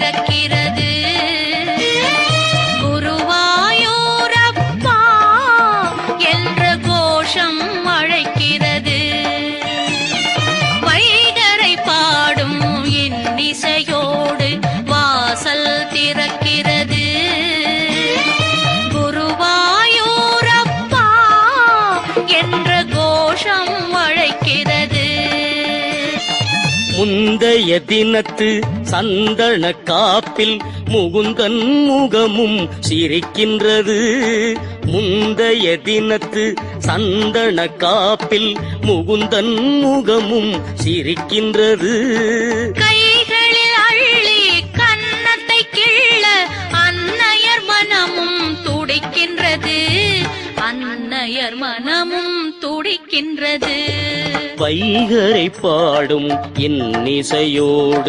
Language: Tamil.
பிறக்கிறது. குருவாயூரப்பா என்ற கோஷம் அழைக்கிறது. வைகரை பாடும் இன்னிசையோடு வாசல் திறக்கிறது. குருவாயூரப்பா என்ற கோஷம் முந்தைய தினத்து சந்தன காப்பில் முகுந்தன் முகமும் சிரிக்கின்றது. முந்தைய தினத்து சந்தன காப்பில் முகுந்தன் முகமும் சிரிக்கின்றது. கைகளில் அள்ளி கன்னத்தை கிள்ள அன்னையர் மனமும் துடிக்கின்றது. அன்னையர் மனமும் துடிக்கின்றது. வைகரை பாடும் என் இசையோடு.